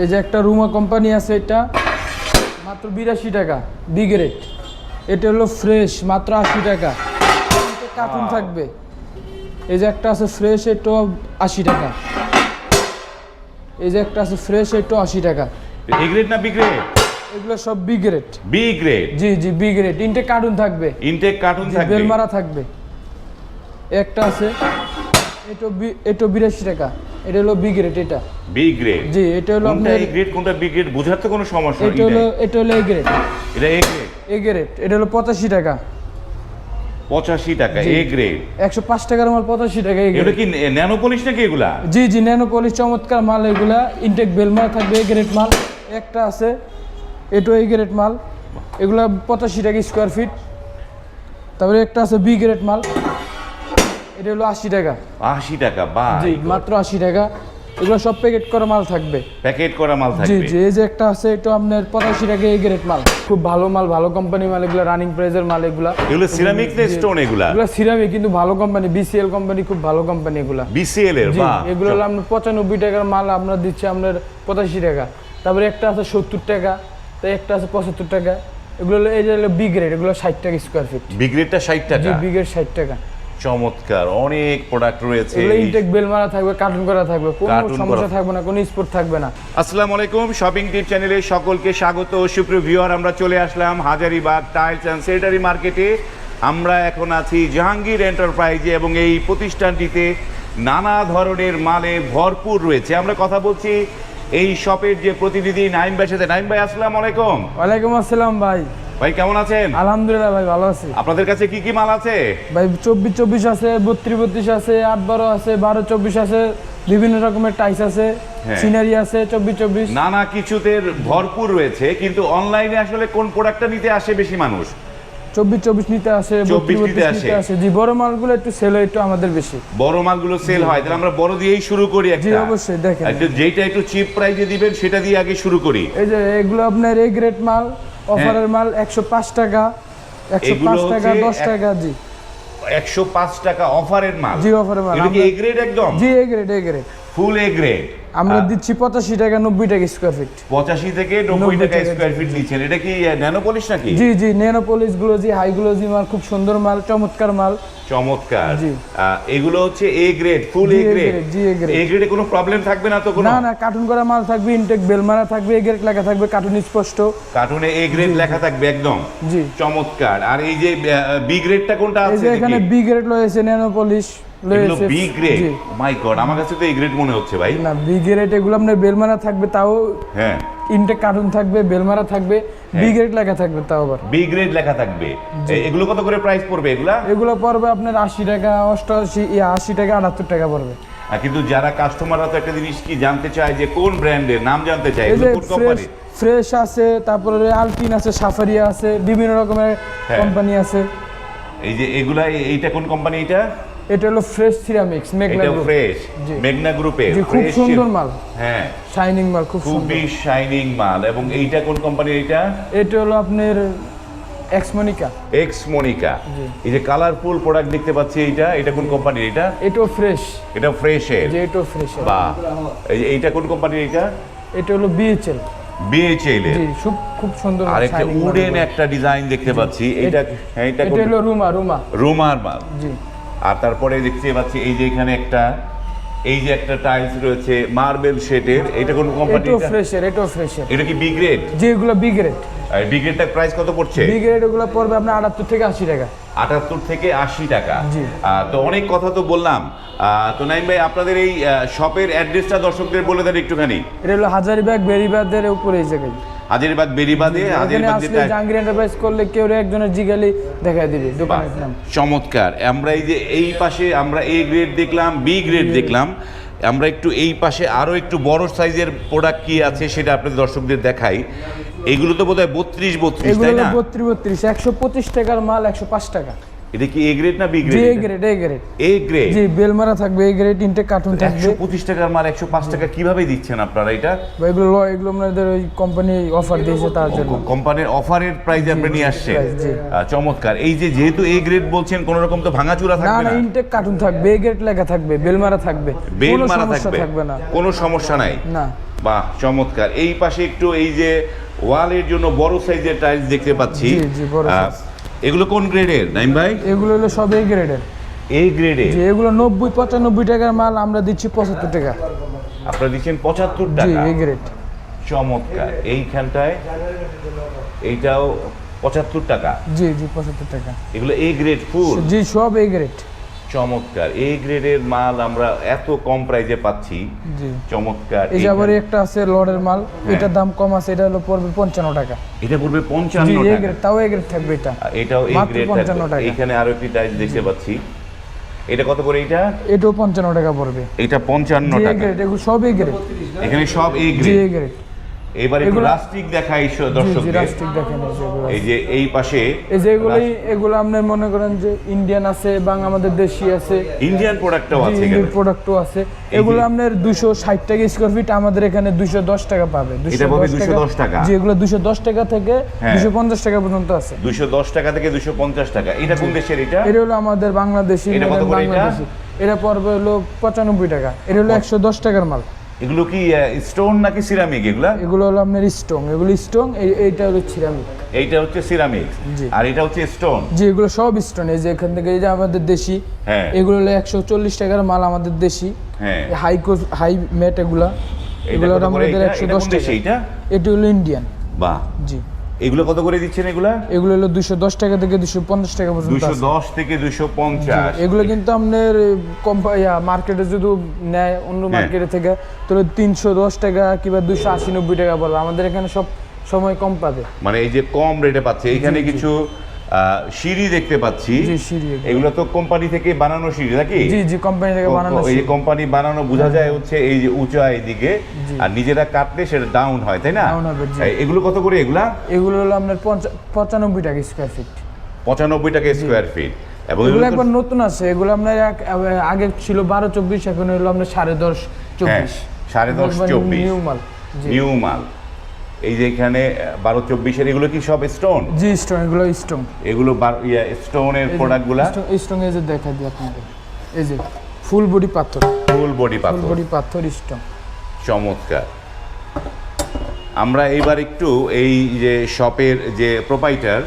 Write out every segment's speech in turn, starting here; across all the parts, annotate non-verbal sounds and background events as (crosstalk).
এই যে একটা রুমা কোম্পানি আছে এটা মাত্র বিরাশি টাকা বি গ্রেড এটা হলো ফ্রেশ মাত্র আশি টাকা। কার্টুন থাকবে। এই যে একটা আছে ফ্রেশ এটাও আশি টাকা। এই যে একটা আছে ফ্রেশ এটাও আশি টাকা। এ গ্রেড না বি গ্রেড এগুলো সব বি গ্রেড বি গ্রেড জি জি বি গ্রেড তিনটে কার্টুন থাকবে। ইনটেক কার্টুন থাকবে। বেল মারা থাকবে। একটা আছে এটা বি এটা বিরাশি টাকা। এটা হলো বি গ্রেড এটা। বি গ্রেড জি এটা হলো আপনার এ গ্রেড কোনটা বি গ্রেড বোঝার কোনো সমস্যা এটা হলো এটা হলো এ গ্রেড এটা এ গ্রেড এ গ্রেড এটা হলো পঁচাশি টাকা। পঁচাশি টাকা এ গ্রেড একশো পাঁচ টাকার মাল পঁচাশি টাকা এ এগুলো কি ন্যানো পলিশ নাকি এগুলা? জি জি ন্যানো পলিশ চমৎকার মাল এগুলা। ইনটেক বেলমাল থাকবে এ গ্রেড মাল। একটা আছে এটো এ গ্রেড মাল। এগুলা পঁচাশি টাকা স্কোয়ার ফিট তারপরে একটা আছে বি গ্রেড মাল। এটা হলো আশি টাকা। আশি টাকা বা জি মাত্র আশি টাকা। এগুলো সব প্যাকেট করা মাল থাকবে। প্যাকেট করা মাল থাকবে। জি এই যে একটা আছে এটা আপনার পঁচাশি টাকা এই গ্রেড মাল। খুব ভালো মাল ভালো কোম্পানি মাল এগুলো রানিং প্রাইজের মাল এগুলা। এগুলো সিরামিক না স্টোন এগুলা? এগুলো সিরামিক কিন্তু ভালো কোম্পানি বিসিএল কোম্পানি খুব ভালো কোম্পানি এগুলা। বিসিএল এর বা এগুলো হলো আপনার পঁচানব্বই টাকার মাল আমরা দিচ্ছি আপনার পঁচাশি টাকা। তারপরে একটা আছে সত্তর টাকা তাই একটা আছে পঁচাত্তর টাকা। এগুলো হলো এই যে হলো বি গ্রেড এগুলো ষাট টাকা স্কোয়ার ফিট বি গ্রেডটা ষাট জি টাকা। বি গ্রেড ষাট টাকা। চমৎকার অনেক প্রোডাক্ট রয়েছে ইনটেক বেল মারা থাকবে কার্টুন করা থাকবে কোনো সমস্যা থাকবে। না কোনো স্পোর্ট থাকবে না। আসসালামু আলাইকুম শপিং টিপ চ্যানেলে সকলকে স্বাগত। সুপ্রিয় ভিউয়ার আমরা চলে আসলাম হাজারিবাগ টাইলস অ্যান্ড সেটারি মার্কেটে আমরা এখন আছি জাহাঙ্গীর এন্টারপ্রাইজে এবং এই প্রতিষ্ঠানটিতে নানা ধরনের মালে ভরপুর রয়েছে। আমরা কথা বলছি এই শপের যে প্রতিনিধি নাইম ভাইয়ের সাথে। নাইম ভাই আসসালামু আলাইকুম। ওয়ালাইকুম আসসালাম ভাই। ভাই কেমন আছেন? আলহামদুলিল্লাহ ভাই ভালো আছি। আপনাদের কাছে কি কি মাল আছে? ভাই চব্বিশ চব্বিশ আছে বত্রিশ বত্রিশ আছে আট বারো আছে বারো চব্বিশ আছে বিভিন্ন রকমের টাইস আছে হ্যাঁ। সিনারি আছে চব্বিশ চব্বিশ। নানা কিছুতে ভরপুর রয়েছে কিন্তু অনলাইনে আসলে কোন প্রোডাক্টটা নিতে আসে বেশি মানুষ? চব্বিশ চব্বিশ নিতে আসে 24 নিতে আসে। জি বড় মালগুলো একটু সেল হয় একটু আমাদের বেশি। বড় মালগুলো সেল হয় তাহলে আমরা বড় দিয়েই শুরু করি জি অবশ্যই দেখেন। যেটা একটু চিপ প্রাইসে দিবেন সেটা দিয়ে আগে শুরু করি। এই যে এগুলো আপনার এই গ্রেড মাল অফারের মাল একশো পাঁচ টাকা একশো এগুলো পাঁচ টাকা হচ্ছে দশ এক- টাকা জি। একশো পাঁচ টাকা অফারের মাল। জি অফারের মাল কি এ গ্রেড একদম? জি A grade A grade full A grade আমরা দিচ্ছি পঁচাশি টাকা নব্বই টাকা স্কোয়ার ফিট পঁচাশি থেকে নব্বই 90 টাকা স্কোয়ার ফিট নিচ্ছেন। এটা কি ন্যানো পলিশ নাকি? জি জি nano polish glossy high glossy মাল খুব সুন্দর মাল চমৎকার মাল। চমৎকার। জি। এগুলো হচ্ছে A grade full A grade G, A grade। A গ্রেডে কোনো প্রবলেম থাকবে না তো কোনো? না না কার্টুন করা মাল থাকবে ইনটেক বেল মারা থাকবে এ গ্রেড লেখা থাকবে কার্টুন স্পষ্ট। কার্টুনে এ গ্রেড লেখা থাকবে একদম। জি। চমৎকার। আর এই যে বি গ্রেডটা কোনটা আছে এখানে বি গ্রেড রয়েছে নেনোপলিশ এগুলো বি গ্রেড মাই গড আমার কাছে তো এ গ্রেড মনে হচ্ছে ভাই। না বি গ্রেড এগুলো আপনার বেল মারা থাকবে তাও হ্যাঁ। ইনটেক কার্টুন থাকবে বেল মারা থাকবে বি গ্রেড লেখা থাকবে তাও আবার। বি গ্রেড লেখা থাকবে। এগুলো কত করে প্রাইস পড়বে এগুলা? এগুলো পড়বে আপনার আশি টাকা অষ্টআশি আশি টাকা আটাত্তর টাকা পড়বে। আর কিন্তু যারা কাস্টমাররা তো একটা জিনিস কি জানতে চায় যে কোন ব্র্যান্ডের নাম জানতে চায় এগুলো কোন ফ্রেশ কোম্পানি ফ্রেশ আছে তারপরে আলপিন আছে সাফারিয়া আছে বিভিন্ন রকমের হ্যাঁ। কোম্পানি আছে। এই যে এগুলা এইটা কোন কোম্পানি এটা? এটা হলো ফ্রেশ সিরামিক্স মেঘনা এটা গ্রুপ ফ্রেশ। মেঘনা গ্রুপের খুব সুন্দর মাল। হ্যাঁ। শাইনিং মাল খুব সুন্দর। খুবই শাইনিং মাল। এবং এইটা কোন কোম্পানির এইটা? এটা হলো আপনার এক্সমনিকা এক্স মনিকা এই যে কালারফুল প্রোডাক্ট দেখতে পাচ্ছি এইটা এটা কোন কোম্পানির এটা এটাও ফ্রেশ এটা ফ্রেশের যে এটাও ফ্রেশ বা এই যে এইটা কোন কোম্পানির এটা এটা হলো বিএচএল বিএইচএল এর। খুব খুব সুন্দর আর একটা উডেন একটা ডিজাইন দেখতে পাচ্ছি। হ্যাঁ, এটা এটা হলো রুমা রুমা রুমার মাল। জি। আর তারপরে দেখতে পাচ্ছি এই যে এখানে একটা এই যে একটা টাইলস রয়েছে মার্বেল শেডের এটা কোন কোম্পানি এটাও ফ্রেশের এটাও ফ্রেশের এটা কি বি গ্রেড যে এগুলো বি গ্রেড আর বি গ্রেডটার প্রাইস কত পড়ছে? বি গ্রেড এগুলো পড়বে আপনার আটাত্তর থেকে আশি টাকা। আটাত্তর থেকে আশি টাকা। জি। আহ, তো অনেক কথা তো বললাম। আহ, তো নাইম ভাই আপনাদের এই শপের অ্যাড্রেসটা দর্শকদের বলে দেন একটুখানি। এটা হলো হাজারিবাগ বেরিবাদের উপরে এই জায়গায়। হাজারিবাগ বেরিবাদে হাজারিবাগ যেটা জাহাঙ্গীর এন্টারপ্রাইজ করলে কেউ একজনের জিগালি দেখায় দিবে দোকানের নাম চমৎকার। আমরা এই যে এই পাশে আমরা এ গ্রেড দেখলাম বি গ্রেড দেখলাম। আমরা একটু এই পাশে আরও একটু বড় সাইজের প্রোডাক্ট কি আছে সেটা আপনাদের দর্শকদের দেখাই। এগুলো তো বোধহয় বত্রিশ বত্রিশ তাই না? বত্রিশ বত্রিশ একশো পঁচিশ টাকার মাল একশো পাঁচ টাকা। এটা কি এ গ্রেড না B G A grade grade A grade A grade জি বেলমারা থাকবে এ গ্রেড তিনটে কার্টুন থাকবে। একশো পঁচিশ টাকার মাল একশো পাঁচ টাকা কীভাবে দিচ্ছেন আপনারা এটা? বা এগুলো ল- এগুলো আপনাদের ওই কোম্পানি অফার দিয়েছে তার জন্য। কোম্পানির অফারের প্রাইসে আপনি নিয়ে। আহ, চমৎকার। এই যে যেহেতু এ গ্রেড বলছেন কোন রকম তো ভাঙাচুরা থাকবে না না ইনটেক কার্টুন থাকবে এ গ্রেড লেখা থাকবে বেলমারা থাকবে। বেল মারা থাকবে। না। কোনো সমস্যা নাই? না। বাহ চমৎকার। এই পাশে একটু এই যে ওয়ালের জন্য বড় সাইজের টাইলস দেখতে পাচ্ছি। জি, জি, বড়। এগুলো কোন গ্রেডের? নাইম ভাই? এগুলো হলো সব এই গ্রেডের। এই গ্রেডে? যে এগুলো নব্বই পঁচানব্বই টাকার মাল আমরা দিচ্ছি পঁচাত্তর টাকা। আপনারা দিচ্ছেন পঁচাত্তর জি টাকা এই গ্রেড। চমৎকার। এইখানটায় এইটাও পঁচাত্তর টাকা? জি জি পঁচাত্তর টাকা। এগুলো এই গ্রেড ফুল? জি সব এই গ্রেড। চমৎকার। এই গ্রেডের মাল আমরা এত কম প্রাইজে পাচ্ছি। চমৎকার। এই যে আবার একটা আছে লডের মাল এটার দাম কম আছে এটা হলো পড়বে পঞ্চান্ন টাকা। এটা পড়বে জি পঞ্চান্ন এই টাকা। গ্রেড তাও এই গ্রেড থাকবে এটা। এটাও এই গ্রেড 55 টাকা। এখানে আরও একটি টাইলস দেখতে পাচ্ছি। এটা কত করে এটা এটাও পঞ্চান্ন টাকা পড়বে। এটা পঞ্চান্ন জি এই টাকা। গ্রেড এগুলো সব এই গ্রেড এখানে সব এই গ্রেড এবার একটু রাস্টিক দেখাই দর্শকদের। এই যে এই পাশে এই যে এগুলোই এগুলো আপনি মনে করেন যে ইন্ডিয়ান আছে এবং আমাদের দেশি আছে। ইন্ডিয়ান প্রোডাক্টটাও আছে এখানে। প্রোডাক্টও আছে। এগুলো আপনার দুশো ষাট টাকা স্কোয়ার ফিট আমাদের এখানে দুশো দশ টাকা পাবে। এটা পাবে 210 টাকা? জি এগুলো দুশো দশ টাকা থেকে হ্যাঁ। দুশো পঞ্চাশ টাকা পর্যন্ত আছে। দুশো দশ টাকা থেকে দুশো পঞ্চাশ টাকা। এটা কোন দেশের এটা? এটা হলো আমাদের বাংলাদেশি এটা কত করে এটা? এটা পড়বে হলো পঁচানব্বই টাকা। এটা হলো একশো দশ টাকার মাল। এগুলো কি স্টোন নাকি সিরামিক এগুলা? এগুলো হলো আপনার স্টোন এগুলো স্টোন এইটা হলো সিরামিক এইটা হচ্ছে সিরামিক আর এটা হচ্ছে স্টোন জি এগুলো সব স্টোন এই যে এখান থেকে এই যে আমাদের দেশি হ্যাঁ। এগুলো হলো একশো চল্লিশ টাকার মাল আমাদের দেশি। হ্যাঁ। হাই হাই মেট এগুলা। এগুলো আমাদের? একশো দশ টাকা। এটা এটা হলো ইন্ডিয়ান বাহ। জি। এগুলো কত করে দিচ্ছেন এগুলা? এগুলো হলো দুশো দশ টাকা থেকে দুশো পঞ্চাশ টাকা পর্যন্ত দুশো দশ থেকে দুশো পঞ্চাশ। এগুলো কিন্তু আপনার মার্কেটে যদি নেয় অন্য হ্যাঁ। মার্কেটে থেকে তাহলে তিনশো দশ টাকা কিংবা দুশো আশি নব্বই টাকা পড়বে আমাদের এখানে সব সময় কম পাবে। মানে এই যে কম রেটে পাচ্ছে এখানে কিছু সিঁড়ি দেখতে পাচ্ছি। এগুলো। তো কোম্পানি থেকে বানানো সিঁড়ি নাকি? জি জি কোম্পানি থেকে বানানো এই কোম্পানি বানানো বোঝা যায় হচ্ছে এই যে উঁচা এইদিকে আর নিজেরা কাটলে সেটা ডাউন হয় তাই না? এগুলো কত করে এগুলা? এগুলো হলো আপনার পঁচানব্বই টাকা স্কোয়ার ফিট পঁচানব্বই টাকা স্কোয়ার ফিট এবং এগুলো একবার নতুন আছে এগুলো আপনার এক- আগে ছিল বারো চব্বিশ এখন হলো আপনার সাড়ে দশ চব্বিশ। হ্যাঁ, সাড়ে দশ, চব্বিশ। নিউ মাল নিউ মাল। এই যে এখানে বারো চব্বিশের এগুলো কি সব স্টোন জি স্টোন এগুলো স্টোন এগুলো স্টোনের প্রোডাক্টগুলা স্টোন এই যে দেখা দিই আপনাকে এই যে ফুল বডি পাথর। ফুল বডি ফুল পাথর। বডি পাথর স্টোন চমৎকার। আমরা এইবার একটু এই যে শপের যে প্রোপাইটার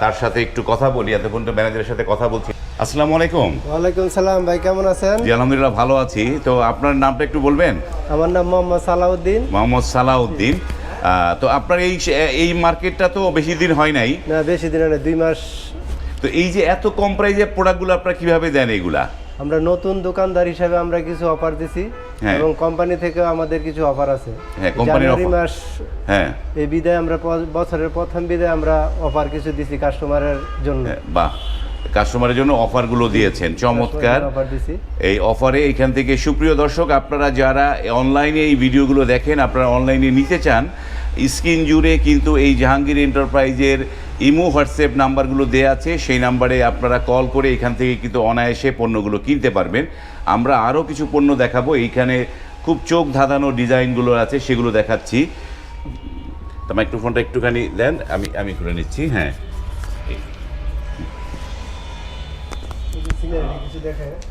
তার সাথে একটু কথা বলি এতক্ষণ তো ম্যানেজারের সাথে কথা বলছি। আসসালামু আলাইকুম। ওয়ালাইকুম সালাম ভাই কেমন আছেন? জি আলহামদুলিল্লাহ ভালো আছি। তো আপনার নামটা একটু বলবেন? আমার নাম মোহাম্মদ সালাউদ্দিন। মোহাম্মদ সালাউদ্দিন। তো আপনার এই এই মার্কেটটা তো বেশি দিন হয় নাই। না বেশি দিন না দুই মাস। তো এই যে এত কম প্রাইজের প্রোডাক্টগুলো আপনারা কীভাবে দেন এইগুলা আমরা নতুন দোকানদার হিসাবে আমরা কিছু অফার দিছি হ্যাঁ। এবং কোম্পানি থেকেও আমাদের কিছু অফার আছে। হ্যাঁ, কোম্পানির জানুয়ারি। মাস হ্যাঁ। এই বিদায় আমরা বছরের প্রথম বিদায় আমরা অফার কিছু দিছি কাস্টমারের জন্য। হ্যাঁ, বাহ। কাস্টমারের জন্য অফারগুলো দিয়েছেন। চমৎকার। এই অফারে এখান থেকে সুপ্রিয় দর্শক আপনারা যারা অনলাইনে এই ভিডিওগুলো দেখেন আপনারা অনলাইনে নিতে চান স্ক্রিন জুড়ে কিন্তু এই জাহাঙ্গীর এন্টারপ্রাইজের ইমো হোয়াটসঅ্যাপ নাম্বারগুলো দেওয়া আছে। সেই নাম্বারে আপনারা কল করে এখান থেকে কিন্তু অনায়াসে পণ্যগুলো কিনতে পারবেন। আমরা আরও কিছু পণ্য দেখাবো। এইখানে খুব চোখ ধাঁধানো ডিজাইনগুলো আছে সেগুলো দেখাচ্ছি। তো মাইক্রোফোনটা একটুখানি দেন আমি আমি করে নিচ্ছি। হ্যাঁ।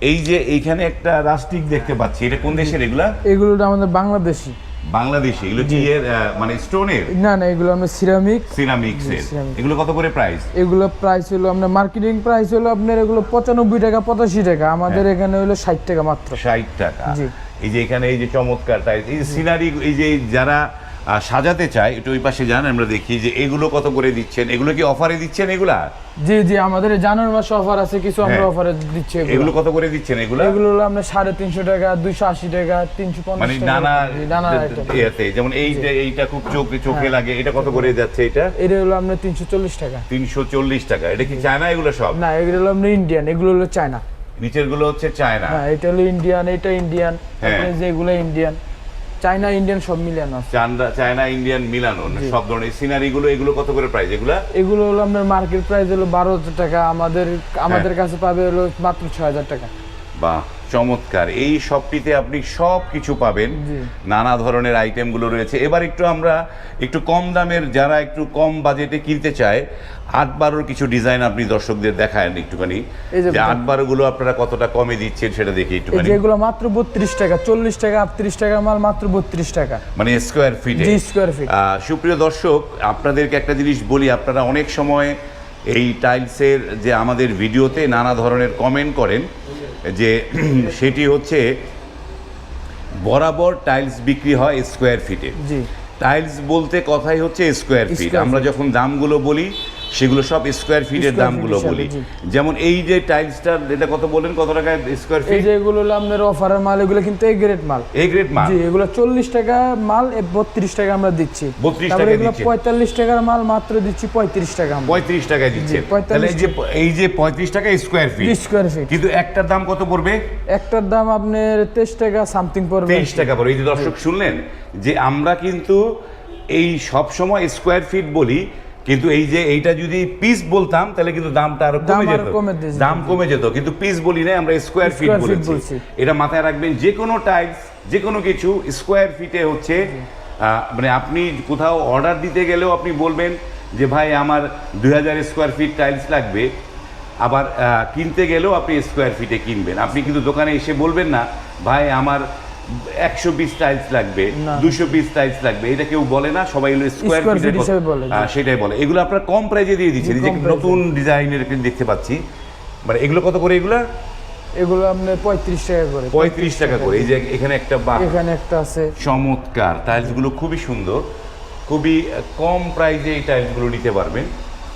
এই যে এইখানে একটা রাস্টিক দেখতে পাচ্ছি এটা কোন দেশের এগুলা? এগুলো আমাদের বাংলাদেশি। বাংলাদেশি এগুলো কি এর মানে স্টোনের? না না এগুলো আমরা সিরামিক। সিরামিক্সের। জি, এগুলো কত করে প্রাইস এগুলো প্রাইস হলো আপনার মার্কেটিং প্রাইস হলো আপনার এগুলো পঁচানব্বই টাকা পঁচাশি টাকা। আমাদের হ্যাঁ। এখানে হলো ষাট টাকা মাত্র। ষাট টাকা। জি। এই যে এখানে এই যে চমৎকার টাইলস এই যে সিনারি এই যে যারা সাজাতে চাই একটু ওই পাশে যান আমরা দেখি যে এগুলো কত করে দিচ্ছেন এগুলো কি অফারে দিচ্ছেন এগুলা? জি জি আমাদের জানুয়ারি মাসে অফার আছে কিছু আমরা হ্যাঁ। অফারে দিচ্ছি এগুলো। এগুলো কত করে দিচ্ছেন এগুলো? এগুলো হলো আপনার সাড়ে তিনশো টাকা দুইশো আশি টাকা তিনশো পঞ্চাশ মানে নানা নানা। ইয়েতে যেমন এই যে এইটা খুব চোখে চোখে হ্যাঁ। লাগে এটা কত করে যাচ্ছে এটা? এটা হলো আমরা তিনশো চল্লিশ টাকা। তিনশো চল্লিশ টাকা এটা কি চায়না এগুলো সব? না এগুলো হলো আমরা ইন্ডিয়ান এগুলো হলো চায়না। নিচেরগুলো হচ্ছে চায়না। হ্যাঁ এটা হলো ইন্ডিয়ান এটা ইন্ডিয়ান হ্যাঁ। যেগুলো ইন্ডিয়ান চায়না ইন্ডিয়ান সব মিলানো আছে। চায়না ইন্ডিয়ান মিলানো সব ধরনের সিনারি গুলো এগুলো কত করে প্রাইস এগুলো? এগুলো হলো আপনার মার্কেট প্রাইস হলো বারো হাজার টাকা আমাদের আমাদের কাছে পাবে হলো মাত্র ছয় হাজার টাকা। বাহ চমৎকার। এই শপটিতে আপনি সব কিছু পাবেন নানা ধরনের আইটেমগুলো রয়েছে। এবার একটু আমরা একটু কম দামের যারা একটু কম বাজেটে কিনতে চায় আট বারোর কিছু ডিজাইন আপনি দর্শকদের দেখায়েন একটুখানি। যে আট বারোগুলো আপনারা কতটা কমে দিচ্ছেন সেটা দেখি একটুখানি। যেগুলো মাত্র বত্রিশ টাকা চল্লিশ টাকা আটত্রিশ টাকা মাল মাত্র বত্রিশ টাকা। মানে স্কোয়ার ফিট স্কোয়ার ফিট আহ, সুপ্রিয় দর্শক আপনাদেরকে একটা জিনিস বলি আপনারা অনেক সময় এই টাইলসের যে আমাদের ভিডিওতে নানা ধরনের কমেন্ট করেন যে (clears throat) সেটি হচ্ছে বরাবর টাইলস বিক্রি হয় স্কোয়ার ফিটে টাইলস বলতে কথাই হচ্ছে স্কোয়ার ফিট আমরা যখন দামগুলো বলি সেগুলো সব স্কোয়ার ফিটের Square দামগুলো বলি। যেমন এই যে টাইলসটার এটা কত বলেন কত টাকা স্কোয়ার এই ফিট যে এগুলো আপনার অফারের মাল এগুলো কিন্তু এ গ্রেড মাল। এই গ্রেড মাল। জি এগুলো চল্লিশ টাকা মাল বত্রিশ টাকা আমরা দিচ্ছি। 32 তারপরে টাকায় এগুলো দিচ্ছেন। পঁয়তাল্লিশ টাকার মাল মাত্র দিচ্ছি পঁয়ত্রিশ টাকা আমরা। পঁয়ত্রিশ টাকায় দিচ্ছেন। 45 তাহলে এই যে এই যে পঁয়ত্রিশ টাকা স্কোয়ার ফিট স্কোয়ার ফিট কিন্তু একটার দাম কত পড়বে? একটার দাম আপনার তেইশ টাকা সামথিং পড়বে। তেইশ টাকা পড়বে। এই যে দর্শক শুনলেন যে আমরা কিন্তু এই সব সময় স্কোয়ার ফিট বলি কিন্তু এই যে এইটা যদি পিস বলতাম তাহলে কিন্তু দামটা আরও দাম কমে যেত। দাম কমে যেত। কিন্তু পিস বলি না আমরা স্কোয়ার ফিট বলেছি। এটা মাথায় রাখবেন যে কোনো টাইলস যে কোনো কিছু স্কোয়ার ফিটে হচ্ছে মানে আপনি কোথাও অর্ডার দিতে গেলেও আপনি বলবেন যে ভাই আমার দুই হাজার স্কোয়ার ফিট টাইলস লাগবে। আবার কিনতে গেলেও আপনি স্কোয়ার ফিটে কিনবেন। আপনি কিন্তু দোকানে এসে বলবেন না ভাই আমার একশো পিস টাইলস লাগবে দুশো পিস টাইলস লাগবে এটা কেউ বলে না সবাই স্কোয়ার বলে, সেটাই বলে। এগুলো আপনার কম প্রাইজে দিয়ে দিচ্ছেন যে নতুন ডিজাইনের দেখতে পাচ্ছি। মানে এগুলো কত করে এগুলো? পঁয়ত্রিশ টাকা করে পঁয়ত্রিশ টাকা করে। এই যে এখানে একটা এখানে একটা আছে। চমৎকার। টাইলসগুলো খুবই সুন্দর। খুবই কম প্রাইজে এই টাইলসগুলো নিতে পারবেন।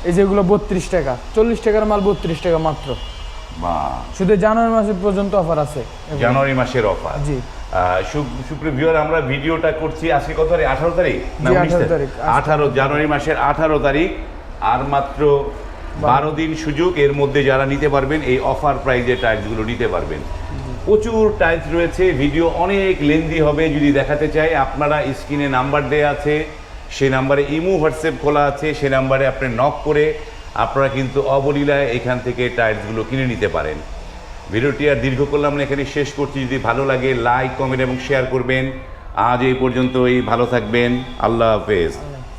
এই যেগুলো বত্রিশ টাকা। চল্লিশ টাকার মাল বত্রিশ টাকা মাত্র। শুধু জানুয়ারি মাসে পর্যন্ত অফার আছে জানুয়ারি মাসের অফার জি। সুপ্রিয় ভিউয়ার আমরা ভিডিওটা করছি আজকে কত তারিখ? আঠারো তারিখ? না জি, উনিশ 18 তারিখ। আঠারো জানুয়ারি মাসের আঠারো তারিখ। আর মাত্র বারো। দিন সুযোগ এর মধ্যে যারা নিতে পারবেন এই অফার প্রাইজে টাইলসগুলো নিতে পারবেন। প্রচুর টাইলস রয়েছে ভিডিও অনেক লেন্দি হবে যদি দেখাতে চাই আপনারা স্ক্রিনে নাম্বার দেওয়া আছে সেই নাম্বারে ইমো হোয়াটসঅ্যাপ খোলা আছে সেই নাম্বারে আপনি নক করে আপনারা কিন্তু অবলীলায় এখান থেকে টাইলসগুলো কিনে নিতে পারেন। ভিডিওটি আর দীর্ঘ করলাম এখানে শেষ করছি। যদি ভালো লাগে লাইক কমেন্ট এবং শেয়ার করবেন। আজ এই পর্যন্ত পর্যন্তই, ভালো থাকবেন। আল্লাহ হাফেজ।